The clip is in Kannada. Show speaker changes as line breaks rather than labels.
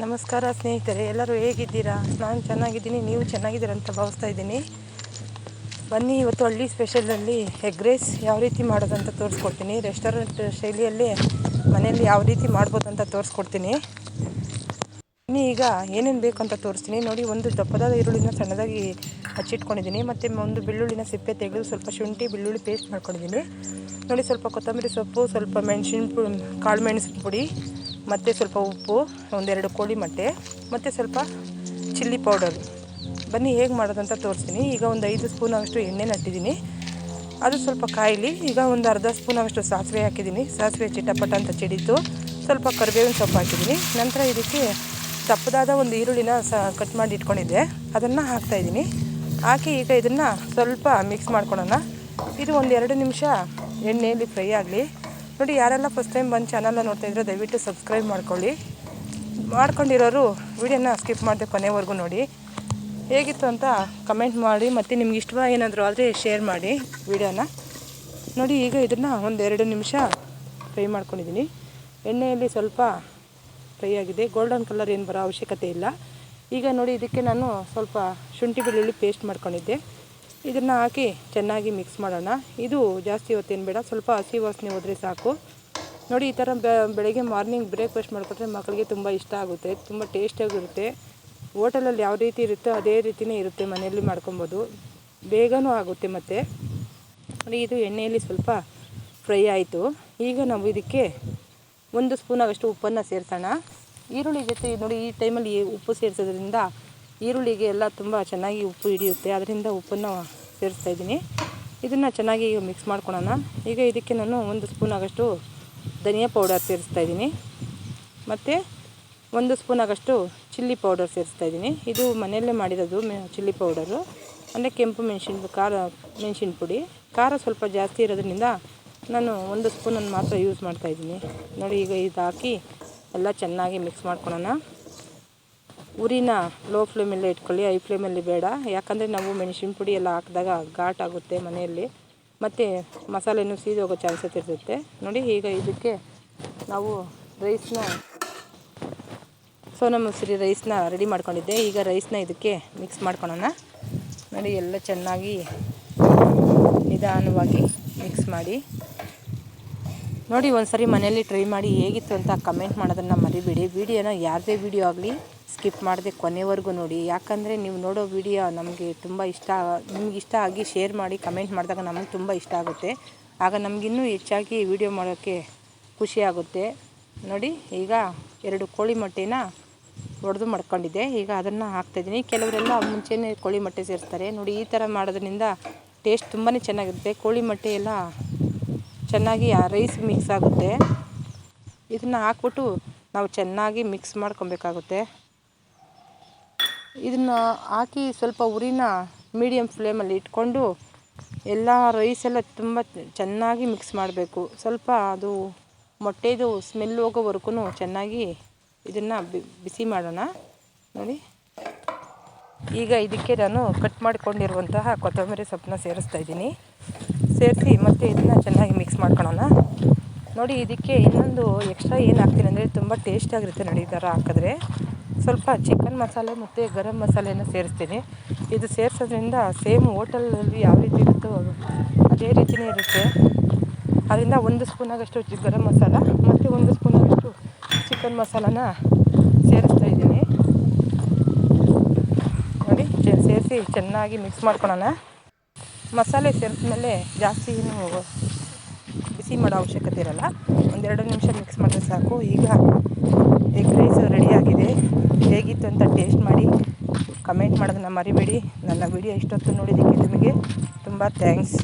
ನಮಸ್ಕಾರ ಸ್ನೇಹಿತರೆ, ಎಲ್ಲರೂ ಹೇಗಿದ್ದೀರಾ? ನಾನು ಚೆನ್ನಾಗಿದ್ದೀನಿ, ನೀವು ಚೆನ್ನಾಗಿದ್ದೀರಾ ಅಂತ ಭಾವಿಸ್ತಾ ಇದ್ದೀನಿ. ಬನ್ನಿ, ಇವತ್ತು ಹಳ್ಳಿ ಸ್ಪೆಷಲಲ್ಲಿ ಎಗ್ ರೈಸ್ ಯಾವ ರೀತಿ ಮಾಡೋದಂತ ತೋರಿಸ್ಕೊಡ್ತೀನಿ. ರೆಸ್ಟೋರೆಂಟ್ ಶೈಲಿಯಲ್ಲಿ ಮನೆಯಲ್ಲಿ ಯಾವ ರೀತಿ ಮಾಡ್ಬೋದು ಅಂತ ತೋರಿಸ್ಕೊಡ್ತೀನಿ. ಬನ್ನಿ, ಈಗ ಏನೇನು ಬೇಕು ಅಂತ ತೋರಿಸ್ತೀನಿ. ನೋಡಿ, ಒಂದು ದಪ್ಪದಾದ ಈರುಳ್ಳಿನ ಸಣ್ಣದಾಗಿ ಹಚ್ಚಿಟ್ಕೊಂಡಿದ್ದೀನಿ. ಮತ್ತು ಒಂದು ಬೆಳ್ಳುಳ್ಳಿನ ಸಿಪ್ಪೆ ತೆಗೆದು ಸ್ವಲ್ಪ ಶುಂಠಿ, ಬೆಳ್ಳುಳ್ಳಿ ಪೇಸ್ಟ್ ಮಾಡ್ಕೊಂಡಿದ್ದೀನಿ. ನೋಡಿ, ಸ್ವಲ್ಪ ಕೊತ್ತಂಬರಿ ಸೊಪ್ಪು, ಸ್ವಲ್ಪ ಮೆಣಸಿನ ಕಾಳು ಮೆಣಸಿನ ಪುಡಿ ಮತ್ತು ಸ್ವಲ್ಪ ಉಪ್ಪು, ಒಂದೆರಡು ಕೋಳಿ ಮೊಟ್ಟೆ, ಮತ್ತು ಸ್ವಲ್ಪ ಚಿಲ್ಲಿ ಪೌಡರ್. ಬನ್ನಿ, ಹೇಗೆ ಮಾಡೋದಂತ ತೋರಿಸ್ತೀನಿ. ಈಗ ಒಂದು ಐದು ಸ್ಪೂನ್ ಅಷ್ಟು ಎಣ್ಣೆ ನಟ್ಟಿದ್ದೀನಿ. ಅದು ಸ್ವಲ್ಪ ಕಾಯಿಲಿ. ಈಗ ಒಂದು ಅರ್ಧ ಸ್ಪೂನ್ ಅಷ್ಟು ಸಾಸಿವೆ ಹಾಕಿದ್ದೀನಿ. ಸಾಸಿವೆ ಚಿಟಪಟ ಅಂತ ಚಿಡಿತು. ಸ್ವಲ್ಪ ಕರಿಬೇವಿನ ಸೊಪ್ಪು ಹಾಕಿದ್ದೀನಿ. ನಂತರ ಇದಕ್ಕೆ ದಪ್ಪದಾದ ಒಂದು ಈರುಳ್ಳಿನ ಸ ಕಟ್ ಮಾಡಿ ಇಟ್ಕೊಂಡಿದ್ದೆ. ಅದನ್ನು ಹಾಕ್ತಾಯಿದ್ದೀನಿ ಹಾಕಿ ಈಗ ಇದನ್ನು ಸ್ವಲ್ಪ ಮಿಕ್ಸ್ ಮಾಡ್ಕೊಳ್ಳೋಣ ಇದು ಒಂದು ಎರಡು ನಿಮಿಷ ಎಣ್ಣೆಯಲ್ಲಿ ಫ್ರೈ ಆಗಲಿ. ನೋಡಿ, ಯಾರೆಲ್ಲ ಫಸ್ಟ್ ಟೈಮ್ ಬಂದು ಚಾನಲ್ನ ನೋಡ್ತಾ ಇದ್ರೆ ದಯವಿಟ್ಟು ಸಬ್ಸ್ಕ್ರೈಬ್ ಮಾಡ್ಕೊಳ್ಳಿ. ಮಾಡ್ಕೊಂಡಿರೋರು ವಿಡಿಯೋನ ಸ್ಕಿಪ್ ಮಾಡಿದೆ ಕೊನೆವರೆಗೂ ನೋಡಿ. ಹೇಗಿತ್ತು ಅಂತ ಕಮೆಂಟ್ ಮಾಡಿ, ಮತ್ತು ನಿಮ್ಗೆ ಇಷ್ಟ ಏನಾದರೂ ಆದರೆ ಶೇರ್ ಮಾಡಿ ವಿಡಿಯೋನ. ನೋಡಿ, ಈಗ ಇದನ್ನು ಒಂದೆರಡು ನಿಮಿಷ ಫ್ರೈ ಮಾಡ್ಕೊಂಡಿದ್ದೀನಿ ಎಣ್ಣೆಯಲ್ಲಿ ಸ್ವಲ್ಪ ಫ್ರೈ ಆಗಿದೆ. ಗೋಲ್ಡನ್ ಕಲರ್ ಏನು ಬರೋ ಅವಶ್ಯಕತೆ ಇಲ್ಲ. ಈಗ ನೋಡಿ, ಇದಕ್ಕೆ ನಾನು ಸ್ವಲ್ಪ ಶುಂಠಿ ಬೆಳ್ಳುಳ್ಳಿ ಪೇಸ್ಟ್ ಮಾಡ್ಕೊಂಡಿದ್ದೆ. ಇದನ್ನು ಹಾಕಿ ಚೆನ್ನಾಗಿ ಮಿಕ್ಸ್ ಮಾಡೋಣ. ಇದು ಜಾಸ್ತಿ ಹೊತ್ತೇನು ಬೇಡ, ಸ್ವಲ್ಪ ಹಸಿ ವಾಸನೆ ಹೋದರೆ ಸಾಕು. ನೋಡಿ, ಈ ಥರ ಬೆಳಗ್ಗೆ ಮಾರ್ನಿಂಗ್ ಬ್ರೇಕ್ಫಾಸ್ಟ್ ಮಾಡಿಕೊಟ್ರೆ ಮಕ್ಕಳಿಗೆ ತುಂಬ ಇಷ್ಟ ಆಗುತ್ತೆ. ತುಂಬ ಟೇಸ್ಟಿಯಾಗಿರುತ್ತೆ ಹೋಟೆಲಲ್ಲಿ ಯಾವ ರೀತಿ ಇರುತ್ತೋ ಅದೇ ರೀತಿಯೇ ಇರುತ್ತೆ ಮನೆಯಲ್ಲಿ ಮಾಡ್ಕೊಬೋದು. ಬೇಗನೂ ಆಗುತ್ತೆ ಮತ್ತು. ನೋಡಿ, ಇದು ಎಣ್ಣೆಯಲ್ಲಿ ಸ್ವಲ್ಪ ಫ್ರೈ ಆಯಿತು. ಈಗ ನಾವು ಇದಕ್ಕೆ ಒಂದು ಸ್ಪೂನ್ ಉಪ್ಪನ್ನು ಸೇರಿಸೋಣ. ಈರುಳ್ಳಿ ಜೊತೆ ನೋಡಿ, ಈ ಟೈಮಲ್ಲಿ ಉಪ್ಪು ಸೇರಿಸೋದ್ರಿಂದ ಈರುಳ್ಳಿಗೆ ಎಲ್ಲ ತುಂಬ ಚೆನ್ನಾಗಿ ಉಪ್ಪು ಹಿಡಿಯುತ್ತೆ. ಅದರಿಂದ ಉಪ್ಪನ್ನು ಸೇರಿಸ್ತಾ ಇದ್ದೀನಿ. ಇದನ್ನು ಚೆನ್ನಾಗಿ ಮಿಕ್ಸ್ ಮಾಡ್ಕೊಳೋಣ. ಈಗ ಇದಕ್ಕೆ ನಾನು ಒಂದು ಸ್ಪೂನ್ ಆಗಷ್ಟು ಧನಿಯಾ ಪೌಡರ್ ಸೇರಿಸ್ತಾ ಇದ್ದೀನಿ. ಮತ್ತು ಒಂದು ಸ್ಪೂನ್ ಆಗೋಷ್ಟು ಚಿಲ್ಲಿ ಪೌಡರ್ ಸೇರಿಸ್ತಾ ಇದ್ದೀನಿ. ಇದು ಮನೆಯಲ್ಲೇ ಮಾಡಿರೋದು ಮೆ ಚಿಲ್ಲಿ ಪೌಡರು ಅಂದರೆ ಕೆಂಪು ಮೆಣಸಿನ ಖಾರ, ಮೆಣಸಿನ ಪುಡಿ. ಖಾರ ಸ್ವಲ್ಪ ಜಾಸ್ತಿ ಇರೋದ್ರಿಂದ ನಾನು ಒಂದು ಸ್ಪೂನನ್ನು ಮಾತ್ರ ಯೂಸ್ ಮಾಡ್ತಾಯಿದ್ದೀನಿ ನೋಡಿ ಈಗ ಇದು ಹಾಕಿ ಎಲ್ಲ ಚೆನ್ನಾಗಿ ಮಿಕ್ಸ್ ಮಾಡ್ಕೊಳೋಣ. ಉರಿನ ಲೋ ಫ್ಲೇಮಲ್ಲೇ ಇಟ್ಕೊಳ್ಳಿ ಹೈ ಫ್ಲೇಮಲ್ಲಿ ಬೇಡ. ಯಾಕಂದರೆ ನಾವು ಮೆಣಸಿನ ಪುಡಿ ಎಲ್ಲ ಹಾಕಿದಾಗ ಘಾಟ್ ಆಗುತ್ತೆ ಮನೆಯಲ್ಲಿ. ಮತ್ತು ಮಸಾಲೆನೂ ಸೀದೋಗೋ ಚಾನ್ಸಸ್ ಇರುತ್ತೆ. ನೋಡಿ, ಈಗ ಇದಕ್ಕೆ ನಾವು ರೈಸ್ನ ಸೋನಾ ಮಸೂರಿ ರೈಸ್ನ ರೆಡಿ ಮಾಡ್ಕೊಂಡಿದ್ದೆ. ಈಗ ರೈಸ್ನ ಇದಕ್ಕೆ ಮಿಕ್ಸ್ ಮಾಡ್ಕೊಳೋಣ. ನೋಡಿ, ಎಲ್ಲ ಚೆನ್ನಾಗಿ ನಿಧಾನವಾಗಿ ಮಿಕ್ಸ್ ಮಾಡಿ. ನೋಡಿ ಒಂದು ಸರಿ ಮನೆಯಲ್ಲಿ ಟ್ರೈ ಮಾಡಿ ಹೇಗಿತ್ತು ಅಂತ ಕಮೆಂಟ್ ಮಾಡೋದನ್ನು ಮರಿಬೇಡಿ. ವಿಡಿಯೋನ ಯಾರದೇ ವಿಡಿಯೋ ಆಗಲಿ ಸ್ಕಿಪ್ ಮಾಡದೆ ಕೊನೆವರೆಗೂ ನೋಡಿ. ಯಾಕಂದರೆ ನೀವು ನೋಡೋ ವಿಡಿಯೋ ನಮಗೆ ತುಂಬ ಇಷ್ಟ ನಿಮ್ಗೆ ಇಷ್ಟ ಆಗಿ ಶೇರ್ ಮಾಡಿ, ಕಮೆಂಟ್ ಮಾಡಿದಾಗ ನಮಗೆ ತುಂಬ ಇಷ್ಟ ಆಗುತ್ತೆ. ಆಗ ನಮಗಿನ್ನೂ ಹೆಚ್ಚಾಗಿ ವಿಡಿಯೋ ಮಾಡೋಕ್ಕೆ ಖುಷಿ ಆಗುತ್ತೆ. ನೋಡಿ, ಈಗ ಎರಡು ಕೋಳಿ ಮೊಟ್ಟೆನ ಒಡೆದು ಮಾಡ್ಕೊಂಡಿದ್ದೆ. ಈಗ ಅದನ್ನು ಹಾಕ್ತಾಯಿದ್ದೀನಿ ಕೆಲವರೆಲ್ಲ ಮುಂಚೆನೇ ಕೋಳಿ ಮೊಟ್ಟೆ ಸೇರಿಸ್ತಾರೆ. ನೋಡಿ, ಈ ಥರ ಮಾಡೋದ್ರಿಂದ ಟೇಸ್ಟ್ ತುಂಬಾ ಚೆನ್ನಾಗಿರುತ್ತೆ. ಕೋಳಿ ಮೊಟ್ಟೆ ಎಲ್ಲ ಚೆನ್ನಾಗಿ ರೈಸ್ ಮಿಕ್ಸ್ ಆಗುತ್ತೆ. ಇದನ್ನು ಹಾಕ್ಬಿಟ್ಟು ನಾವು ಚೆನ್ನಾಗಿ ಮಿಕ್ಸ್ ಮಾಡ್ಕೊಬೇಕಾಗುತ್ತೆ. ಇದನ್ನು ಹಾಕಿ ಸ್ವಲ್ಪ ಉರಿನ ಮೀಡಿಯಮ್ ಫ್ಲೇಮಲ್ಲಿ ಇಟ್ಕೊಂಡು ಎಲ್ಲ ರೈಸ್ ಎಲ್ಲ ತುಂಬ ಚೆನ್ನಾಗಿ ಮಿಕ್ಸ್ ಮಾಡಬೇಕು. ಸ್ವಲ್ಪ ಅದು ಮೊಟ್ಟೆದು ಸ್ಮೆಲ್ ಹೋಗೋವರೆಗೂ ಚೆನ್ನಾಗಿ ಇದನ್ನು ಬಿಸಿ ಮಾಡೋಣ. ನೋಡಿ. ಈಗ ಇದಕ್ಕೆ ನಾನು ಕಟ್ ಮಾಡಿಕೊಂಡಿರುವಂತಹ ಕೊತ್ತಂಬರಿ ಸೊಪ್ಪನ್ನ ಸೇರಿಸ್ತಾ ಇದ್ದೀನಿ. ಸೇರಿಸಿ ಮತ್ತು ಇದನ್ನು ಚೆನ್ನಾಗಿ ಮಿಕ್ಸ್ ಮಾಡ್ಕೊಳ್ಳೋಣ ನೋಡಿ, ಇದಕ್ಕೆ ಇನ್ನೊಂದು ಎಕ್ಸ್ಟ್ರಾ ಏನು ಹಾಕ್ತೀನಿ ಅಂದರೆ ತುಂಬ ಟೇಸ್ಟಾಗಿರುತ್ತೆ ನೋಡಿ ಈ ಥರ ಹಾಕಿದ್ರೆ. ಸ್ವಲ್ಪ ಚಿಕನ್ ಮಸಾಲೆ ಮತ್ತು ಗರಂ ಮಸಾಲೆನ ಸೇರಿಸ್ತೀನಿ. ಇದು ಸೇರಿಸೋದ್ರಿಂದ ಸೇಮ್ ಹೋಟೆಲಲ್ಲಿ ಯಾವ ರೀತಿ ಇರುತ್ತೋ ಅದೇ ರೀತಿಯೇ ಇರುತ್ತೆ. ಅದರಿಂದ ಒಂದು ಸ್ಪೂನಾಗಷ್ಟು ಗರಂ ಮಸಾಲ ಮತ್ತು ಒಂದು ಸ್ಪೂನಾಗಷ್ಟು ಚಿಕನ್ ಮಸಾಲಾನ ಸೇರಿಸ್ತಾ ಇದ್ದೀನಿ. ನೋಡಿ ಸೇರಿಸಿ ಚೆನ್ನಾಗಿ ಮಿಕ್ಸ್ ಮಾಡ್ಕೊಳ್ಳೋಣ ಮಸಾಲೆ ಸೇರಿಸಿದ್ಮೇಲೆ ಜಾಸ್ತಿ ಏನು ಬಿಸಿ ಮಾಡೋ ಅವಶ್ಯಕತೆ ಇರಲ್ಲ. ಒಂದೆರಡು ನಿಮಿಷ ಮಿಕ್ಸ್ ಮಾಡಿದ್ರೆ ಸಾಕು. ಈಗ ಎಗ್ ರೈಸ್ ರೆಡಿಯಾಗಿದೆ ಹೇಗಿತ್ತು ಅಂತ ಟೇಸ್ಟ್ ಮಾಡಿ ಕಮೆಂಟ್ ಮಾಡೋದನ್ನ ಮರಿಬೇಡಿ. ನನ್ನ ವಿಡಿಯೋ ಇಷ್ಟೊತ್ತು ನೋಡಿದ್ದಕ್ಕೆ ನಿಮಗೆ ತುಂಬ ಥ್ಯಾಂಕ್ಸ್